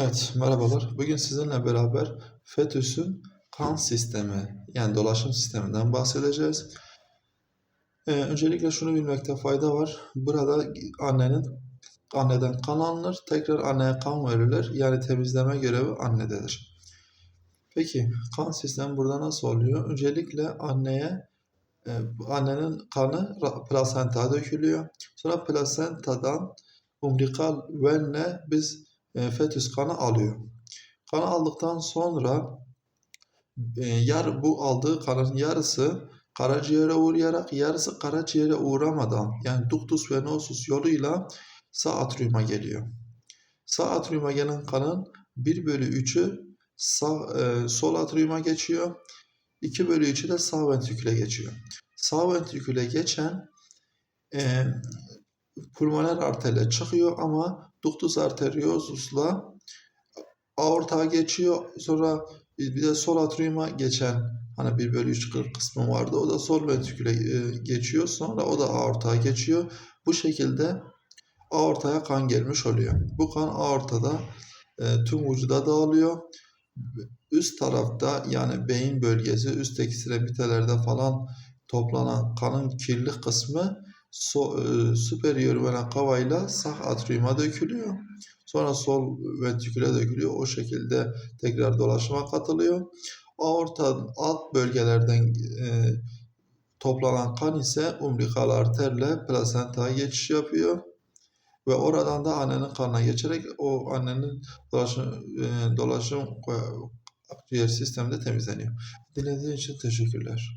Evet, merhabalar. Bugün sizinle beraber fetüsün kan sistemi, yani dolaşım sisteminden bahsedeceğiz. Ee, öncelikle şunu bilmekte fayda var. Burada annenin anneden kan alınır, tekrar anneye kan verilir. Yani temizleme görevi annededir. Peki kan sistemi burada nasıl oluyor? Öncelikle anneye e, annenin kanı plasentaya dökülüyor. Sonra plasentadan umbilical venle biz e, fetüs kanı alıyor. Kanı aldıktan sonra e, yar bu aldığı kanın yarısı karaciğere uğrayarak yarısı karaciğere uğramadan yani ductus venosus yoluyla sağ atriuma geliyor. Sağ atriuma gelen kanın 1 bölü 3'ü sağ, e, sol atriuma geçiyor. 2 bölü 3'ü de sağ ventriküle geçiyor. Sağ ventriküle geçen e, pulmoner arterle çıkıyor ama ductus arteriosus'la aorta geçiyor. Sonra bir de sol atriuma geçen hani 1 bölü 3 kısmı vardı. O da sol ventriküle e, geçiyor. Sonra o da aortaya geçiyor. Bu şekilde aortaya kan gelmiş oluyor. Bu kan aortada e, tüm vücuda dağılıyor. Üst tarafta yani beyin bölgesi, üstteki ekstremitelerde falan toplanan kanın kirli kısmı so, e, superior vena cava ile sağ atriuma dökülüyor. Sonra sol ventriküle dökülüyor. O şekilde tekrar dolaşıma katılıyor. Aorta alt bölgelerden e, toplanan kan ise umbilical arterle plasentaya geçiş yapıyor. Ve oradan da annenin kanına geçerek o annenin dolaşım, e, dolaşım e, akciğer sisteminde temizleniyor. Dinlediğiniz için teşekkürler.